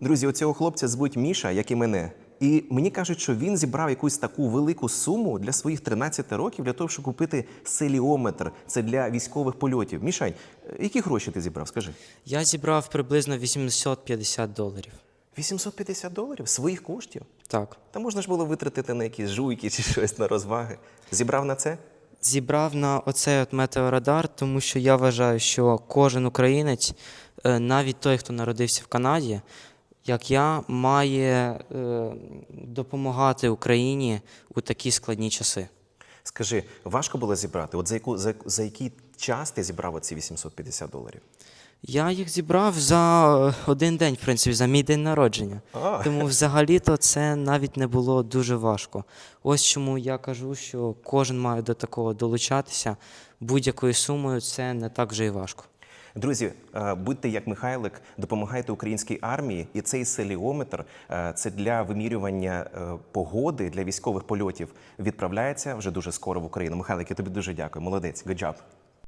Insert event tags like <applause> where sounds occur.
Друзі, у цього хлопця звуть Міша, як і мене. І мені кажуть, що він зібрав якусь таку велику суму для своїх 13 років для того, щоб купити селіометр. Це для військових польотів. Мішань, е, які гроші ти зібрав? Скажи. Я зібрав приблизно 850 доларів. 850 доларів своїх коштів. Так. Та можна ж було витратити на якісь жуйки чи <laughs> щось на розваги. Зібрав на це? Зібрав на оцей от метеорадар, тому що я вважаю, що кожен українець, е, навіть той, хто народився в Канаді, як я, має е, допомагати Україні у такі складні часи. Скажи, важко було зібрати? От за, яку, за, за який час ти зібрав оці 850 доларів? Я їх зібрав за е, один день, в принципі, за мій день народження. А. Тому взагалі-то це навіть не було дуже важко. Ось чому я кажу, що кожен має до такого долучатися. Будь-якою сумою це не так вже і важко. Друзі, е, будьте як Михайлик, допомагайте українській армії, і цей селіометр е, це для вимірювання е, погоди для військових польотів. Відправляється вже дуже скоро в Україну. Михайлик, я тобі дуже дякую. Молодець, good job.